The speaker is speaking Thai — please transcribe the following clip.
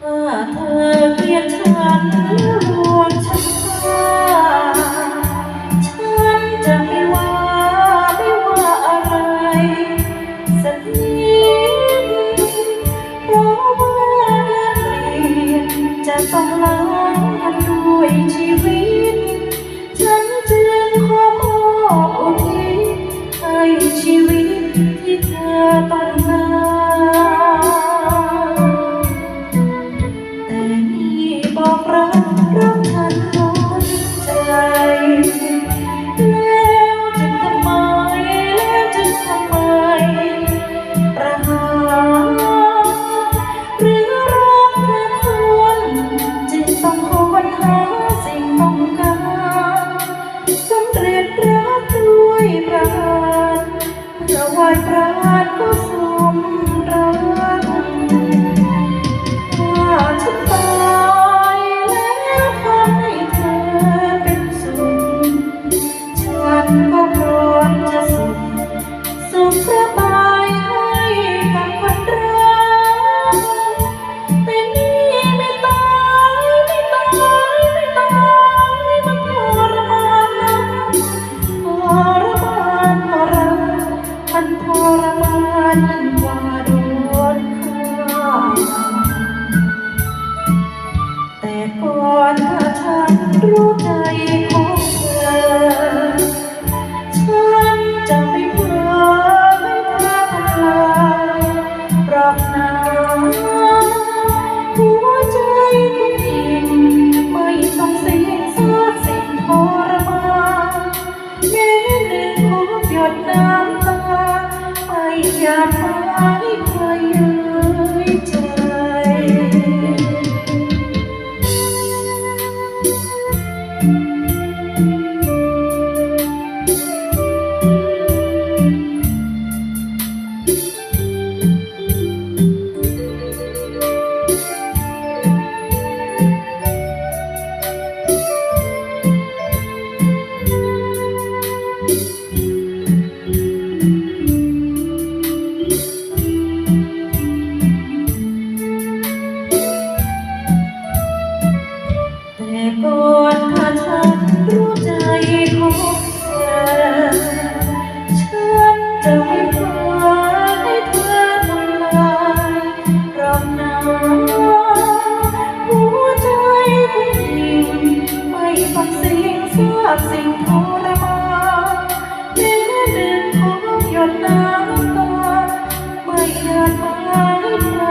ถ้าเธอเกลียดฉันรวงฉันฆ่าฉันจะไม่ว่าไม่ว่าอะไรสักนิดเพราะว่าการเปลี่ยนจะต้องล้างกันด้วยชีวิต ฉันจึงขอมอบอุทิศให้ชีวิตที่เธอต้อง เพื่อไหวพระ ทำลายหรอกนะหัวใจของหญิงไม่ต้องเสียสา ดสิ่ง ก่อนถ้าฉันรู้ใจของเธอ ฉันจะไม่ปล่อยให้เธอทำลายรอกนะหัวใจผู้หญิงไม่ต้องเสี่ยงทราบสิ่งทรมานแม้หนึ่งของหยดน้ำตาไม่อยากให้ใคร